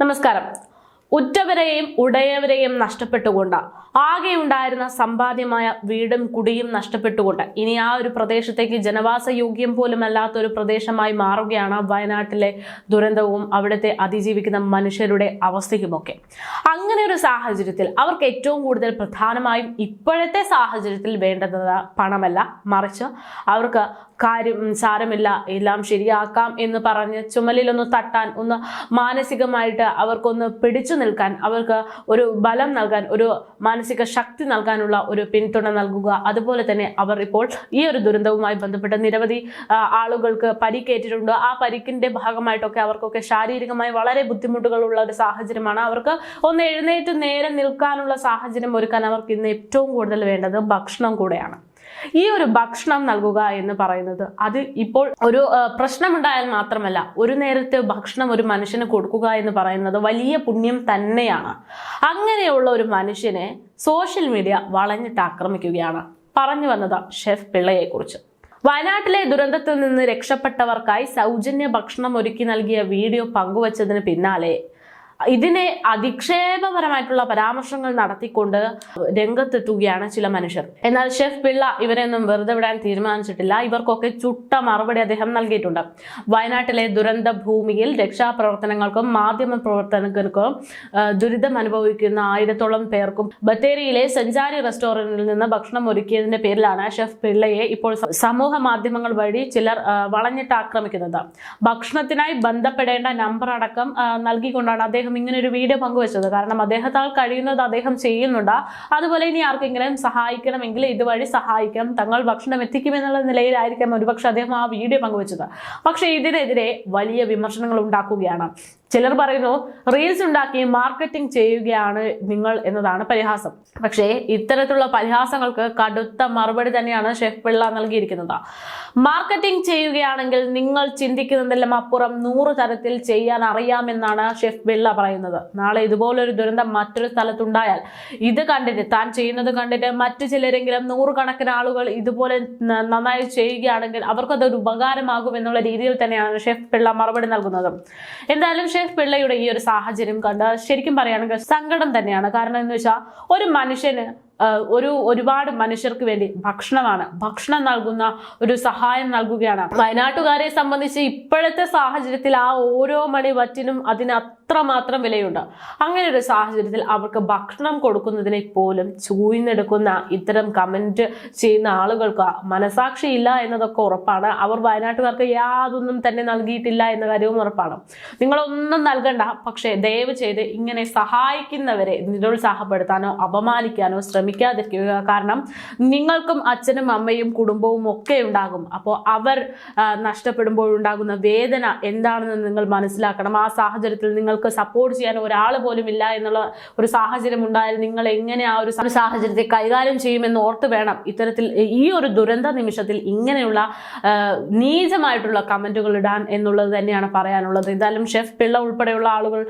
നമസ്കാരം. ഉറ്റവരെയും ഉടയവരെയും നഷ്ടപ്പെട്ടുകൊണ്ട് ആകെ ഉണ്ടായിരുന്ന സമ്പാദ്യമായ വീടും കുടിയും നഷ്ടപ്പെട്ടുകൊണ്ട് ഇനി ആ ഒരു പ്രദേശത്തേക്ക് ജനവാസ യോഗ്യം പോലും അല്ലാത്ത ഒരു പ്രദേശമായി മാറുകയാണ് വയനാട്ടിലെ ദുരന്തവും അവിടുത്തെ അതിജീവിക്കുന്ന മനുഷ്യരുടെ അവസ്ഥയുമൊക്കെ. അങ്ങനെ ഒരു സാഹചര്യത്തിൽ അവർക്ക് ഏറ്റവും കൂടുതൽ പ്രധാനമായും ഇപ്പോഴത്തെ സാഹചര്യത്തിൽ വേണ്ടത് പണമല്ല. മറിച്ച് അവർക്ക് കാര്യം സാരമില്ല എല്ലാം ശരിയാക്കാം എന്ന് പറഞ്ഞ് ചുമലിലൊന്ന് തട്ടാൻ ഒന്ന് മാനസികമായിട്ട് അവർക്കൊന്ന് പിടിച്ചു നിൽക്കാൻ അവർക്ക് ഒരു ബലം നൽകാൻ ഒരു മാനസിക ശക്തി നൽകാനുള്ള ഒരു പിന്തുണ നൽകുക. അതുപോലെ തന്നെ അവർ ഇപ്പോൾ ഈ ഒരു ദുരന്തവുമായി ബന്ധപ്പെട്ട് നിരവധി ആളുകൾക്ക് പരിക്കേറ്റിട്ടുണ്ട്. ആ പരിക്കിന്റെ ഭാഗമായിട്ടൊക്കെ അവർക്കൊക്കെ ശാരീരികമായി വളരെ ബുദ്ധിമുട്ടുകളുള്ള ഒരു സാഹചര്യമാണ്. അവർക്ക് ഒന്ന് എഴുന്നേറ്റ് നേരെ നിൽക്കാനുള്ള സാഹചര്യം ഒരുക്കാൻ അവർക്ക് ഇന്ന് ഏറ്റവും കൂടുതൽ വേണ്ടത് ഭക്ഷണം കൂടെയാണ്. ഈ ഒരു ഭക്ഷണം നൽകുക എന്ന് പറയുന്നത് അത് ഇപ്പോൾ ഒരു പ്രശ്നമുണ്ടായാൽ മാത്രമല്ല ഒരു നേരത്തെ ഭക്ഷണം ഒരു മനുഷ്യന് കൊടുക്കുക എന്ന് പറയുന്നത് വലിയ പുണ്യം തന്നെയാണ്. അങ്ങനെയുള്ള ഒരു മനുഷ്യനെ സോഷ്യൽ മീഡിയ വളഞ്ഞിട്ട് ആക്രമിക്കുകയാണ്. പറഞ്ഞു വന്നത് ഷെഫ് പിള്ളയെക്കുറിച്ച്. വയനാട്ടിലെ ദുരന്തത്തിൽ നിന്ന് രക്ഷപ്പെട്ടവർക്കായി സൗജന്യ ഭക്ഷണം ഒരുക്കി നൽകിയ വീഡിയോ പങ്കുവച്ചതിന് പിന്നാലെ ഇതിനെ അധിക്ഷേപപരമായിട്ടുള്ള പരാമർശങ്ങൾ നടത്തിക്കൊണ്ട് രംഗത്തെത്തുകയാണ് ചില മനുഷ്യർ. എന്നാൽ ഷെഫ് പിള്ള ഇവരെയൊന്നും വെറുതെ വിടാൻ തീരുമാനിച്ചിട്ടില്ല. ഇവർക്കൊക്കെ ചുട്ട മറുപടി അദ്ദേഹം നൽകിയിട്ടുണ്ട്. വയനാട്ടിലെ ദുരന്ത ഭൂമിയിൽ രക്ഷാപ്രവർത്തനങ്ങൾക്കും മാധ്യമ പ്രവർത്തനങ്ങൾക്കും ദുരിതം അനുഭവിക്കുന്ന ആയിരത്തോളം പേർക്കും ബത്തേരിയിലെ സഞ്ചാരി റെസ്റ്റോറന്റിൽ നിന്ന് ഭക്ഷണം ഒരുക്കിയതിന്റെ പേരിലാണ് ഷെഫ് പിള്ളയെ ഇപ്പോൾ സമൂഹ മാധ്യമങ്ങൾ വഴി ചിലർ വളഞ്ഞിട്ട് ആക്രമിക്കുന്നത് ഭക്ഷണത്തിനായി ബന്ധപ്പെടേണ്ട നമ്പർ അടക്കം നൽകിക്കൊണ്ടാണ് അദ്ദേഹം ഇങ്ങനെ ഒരു വീഡിയോ പങ്കുവച്ചത്. കാരണം അദ്ദേഹത്താൽ കഴിയുന്നത് അദ്ദേഹം ചെയ്യുന്നുണ്ട്. അതുപോലെ ഇനി ആർക്കെങ്കിലും സഹായിക്കണമെങ്കിൽ ഇതുവഴി സഹായിക്കാം. തങ്ങൾ ഭക്ഷണം എത്തിക്കുമെന്നുള്ള നിലയിലായിരിക്കാം ഒരുപക്ഷെ അദ്ദേഹം ആ വീഡിയോ പങ്കുവച്ചത്. പക്ഷേ ഇതിനെതിരെ വലിയ വിമർശനങ്ങൾ ഉണ്ടാക്കുകയാണ്. ചിലർ പറയുന്നു റീൽസ് ഉണ്ടാക്കി മാർക്കറ്റിംഗ് ചെയ്യുകയാണ് നിങ്ങൾ എന്നതാണ് പരിഹാസം. പക്ഷേ ഇത്തരത്തിലുള്ള പരിഹാസങ്ങൾക്ക് കടുത്ത മറുപടി തന്നെയാണ് ഷെഫ് പിള്ള നൽകിയിരിക്കുന്നത്. മാർക്കറ്റിംഗ് ചെയ്യുകയാണെങ്കിൽ നിങ്ങൾ ചിന്തിക്കുന്നതെല്ലാം അപ്പുറം നൂറ് തരത്തിൽ ചെയ്യാൻ അറിയാമെന്നാണ് ഷെഫ് പിള്ള പറയുന്നത്. നാളെ ഇതുപോലൊരു ദുരന്തം മറ്റൊരു സ്ഥലത്തുണ്ടായാൽ ഇത് കണ്ടിട്ട് താൻ ചെയ്യുന്നത് കണ്ടിട്ട് മറ്റു ചിലരെങ്കിലും നൂറുകണക്കിന് ആളുകൾ ഇതുപോലെ നന്നായി ചെയ്യുകയാണെങ്കിൽ അവർക്കതൊരു ഉപകാരമാകും എന്നുള്ള രീതിയിൽ തന്നെയാണ് ഷെഫ് പിള്ള മറുപടി നൽകുന്നത്. എന്തായാലും ഷെഫ് പിള്ളയുടെ ഈ ഒരു സാഹചര്യം കണ്ട് ശരിക്കും പറയുകയാണെങ്കിൽ സങ്കടം തന്നെയാണ്. കാരണം എന്ന് വെച്ചാൽ ഒരു മനുഷ്യന് ഒരു ഒരുപാട് മനുഷ്യർക്ക് വേണ്ടി ഭക്ഷണമാണ്. ഭക്ഷണം നൽകുന്ന ഒരു സഹായം നൽകുകയാണ്. വയനാട്ടുകാരെ സംബന്ധിച്ച് ഇപ്പോഴത്തെ സാഹചര്യത്തിൽ ആ ഓരോ മണി വറ്റിനും അതിന് അത്രമാത്രം വിലയുണ്ട്. അങ്ങനെ ഒരു സാഹചര്യത്തിൽ അവർക്ക് ഭക്ഷണം കൊടുക്കുന്നതിനെ പോലും ചൂഴ്ന്നെടുക്കുന്ന ഇത്തരം കമന്റ് ചെയ്യുന്ന ആളുകൾക്ക് മനസാക്ഷി ഇല്ല എന്നതൊക്കെ ഉറപ്പാണ്. അവർ വയനാട്ടുകാർക്ക് യാതൊന്നും തന്നെ നൽകിയിട്ടില്ല എന്ന കാര്യവും ഉറപ്പാണ്. നിങ്ങളൊന്നും നൽകണ്ട പക്ഷേ ദയവ് ചെയ്ത് ഇങ്ങനെ സഹായിക്കുന്നവരെ നിരുത്സാഹപ്പെടുത്താനോ അപമാനിക്കാനോ ശ്രമിക്കാതിരിക്കുക കാരണം നിങ്ങൾക്കും അച്ഛനും അമ്മയും കുടുംബവും ഒക്കെ ഉണ്ടാകും. അപ്പോൾ അവർ നഷ്ടപ്പെടുമ്പോഴുണ്ടാകുന്ന വേദന എന്താണെന്ന് നിങ്ങൾ മനസ്സിലാക്കണം. ആ സാഹചര്യത്തിൽ നിങ്ങൾക്ക് സപ്പോർട്ട് ചെയ്യാൻ ഒരാൾ പോലും ഇല്ല എന്നുള്ള ഒരു സാഹചര്യം ഉണ്ടായാൽ നിങ്ങൾ എങ്ങനെ ആ ഒരു സാഹചര്യത്തെ കൈകാര്യം ചെയ്യുമെന്ന് ഓർത്ത് വേണം. ഇത്തരത്തിൽ ഈ ഒരു ദുരന്ത നിമിഷത്തിൽ ഇങ്ങനെയുള്ള നീചമായിട്ടുള്ള കമന്റുകൾ ഇടാൻ എന്നുള്ളത് തന്നെയാണ് പറയാനുള്ളത്. എന്തായാലും ഷെഫ് പിള്ള ഉൾപ്പെടെയുള്ള ആളുകൾ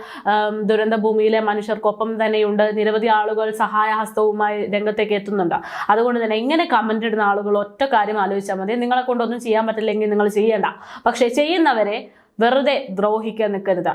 ദുരന്ത ഭൂമിയിലെ മനുഷ്യർക്കൊപ്പം തന്നെയുണ്ട്. നിരവധി ആളുകൾ സഹായഹസ്തവുമായി രംഗത്തേക്ക് എത്തുന്നുണ്ട്. അതുകൊണ്ട് തന്നെ ഇങ്ങനെ കമന്റ് ഇടുന്ന ആളുകൾ ഒറ്റ കാര്യം ആലോചിച്ചാൽ മതി. നിങ്ങളെ കൊണ്ടൊന്നും ചെയ്യാൻ പറ്റില്ലെങ്കിൽ നിങ്ങൾ ചെയ്യണ്ട. പക്ഷേ ചെയ്യുന്നവരെ വെറുതെ ദ്രോഹിക്കാൻ നിൽക്കരുത്.